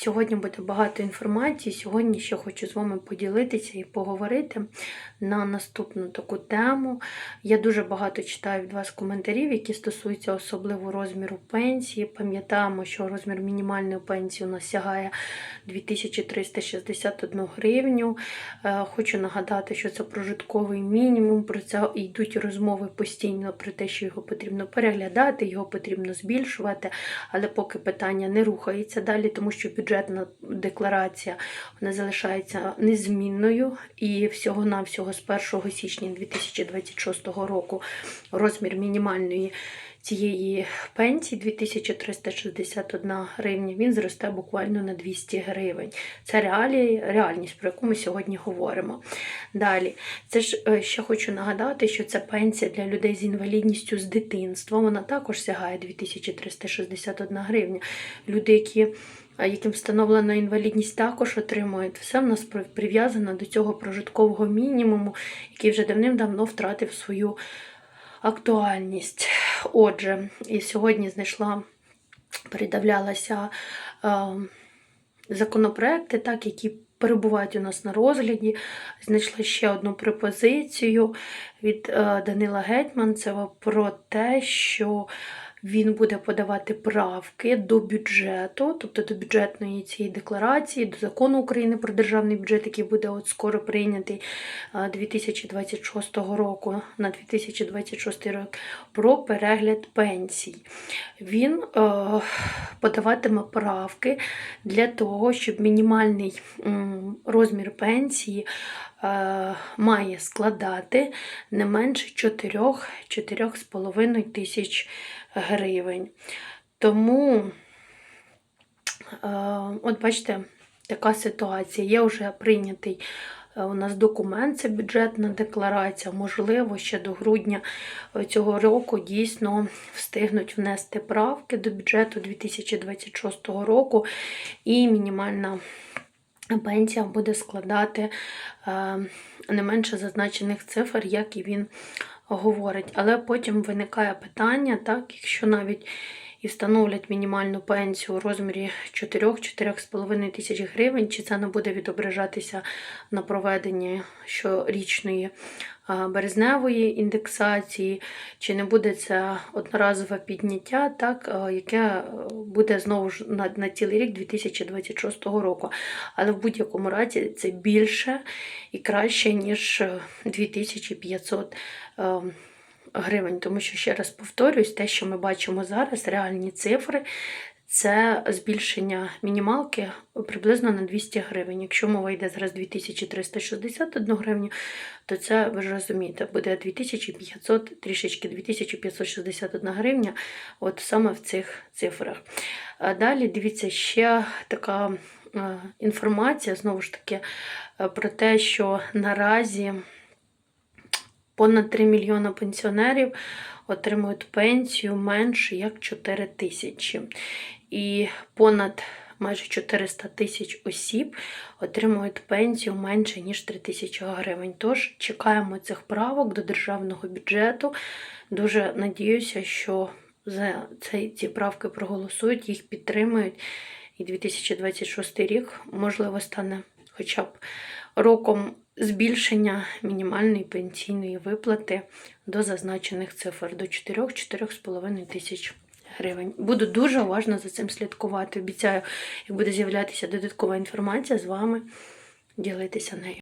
Сьогодні буде багато інформації. Сьогодні ще хочу з вами поділитися і поговорити на наступну таку тему. Я дуже багато читаю від вас коментарів, які стосуються особливо розміру пенсії. Пам'ятаємо, що розмір мінімальної пенсії у нас сягає 2361 гривню. Е, Хочу нагадати, що це прожитковий мінімум. Про це йдуть розмови постійно про те, що його потрібно переглядати, його потрібно збільшувати, але поки питання не рухається далі, тому що бюджетна декларація вона залишається незмінною і всього-навсього з 1 січня 2026 року розмір мінімальної цієї пенсії 2361 гривня, він зросте буквально на 200 гривень. Це реалії, реальність, про яку ми сьогодні говоримо. Далі, це ж е, ще хочу нагадати, що це пенсія для людей з інвалідністю з дитинства. Вона також сягає 2361 гривня. Люди, які яким встановлена інвалідність, також отримують. Все в нас прив'язано до цього прожиткового мінімуму, який вже давним-давно втратив свою актуальність. Отже, і сьогодні знайшла, передавлялася е, законопроекти, так, які перебувають у нас на розгляді. Знайшла ще одну пропозицію від е, Данила Гетьманцева про те, що він буде подавати правки до бюджету, тобто до бюджетної цієї декларації, до закону України про державний бюджет, який буде от скоро прийнятий е, 2026 року на 2026 рік, про перегляд пенсій. Він е, подаватиме правки для того, щоб мінімальний розмір пенсії е, має складати не менше 4-4,5 тисяч гривень. Тому, е, от бачите, така ситуація. Є вже прийнятий е, у нас документ, це бюджетна декларація. Можливо, ще до грудня е, цього року дійсно встигнуть внести правки до бюджету 2026 року, і мінімальна пенсія буде складати не менше зазначених цифр, як і він говорить. Але потім виникає питання, так, якщо навіть і встановлять мінімальну пенсію у розмірі 4-4,5 тисяч гривень, чи це не буде відображатися на проведенні щорічної березневої індексації, чи не буде це одноразове підняття, так, яке е, буде знову ж на, на цілий рік 2026 року. Але в будь-якому разі це більше і краще, ніж е, 2500 е, гривень. Тому що, ще раз повторюсь, те, що ми бачимо зараз, реальні цифри. Це збільшення мінімалки приблизно на 200 гривень. Якщо мова йде зараз 2361 гривню, то це ви ж розумієте, буде 2500, трішечки 2561 гривня, от саме в цих цифрах. Далі дивіться ще така е, інформація, знову ж таки, е, про те, що наразі понад 3 мільйона пенсіонерів отримують пенсію менше як 4 тисячі. І понад майже 400 тисяч осіб отримують пенсію менше, ніж 3 тисячі гривень. Тож чекаємо цих правок до державного бюджету. Дуже надіюся, що за ці правки проголосують, їх підтримують. І 2026 рік, можливо, стане хоча б роком збільшення мінімальної пенсійної виплати до зазначених цифр до 4-4,5 тисяч гривень. Буду дуже уважно за цим слідкувати. Обіцяю, як буде з'являтися додаткова інформація з вами, ділитися нею.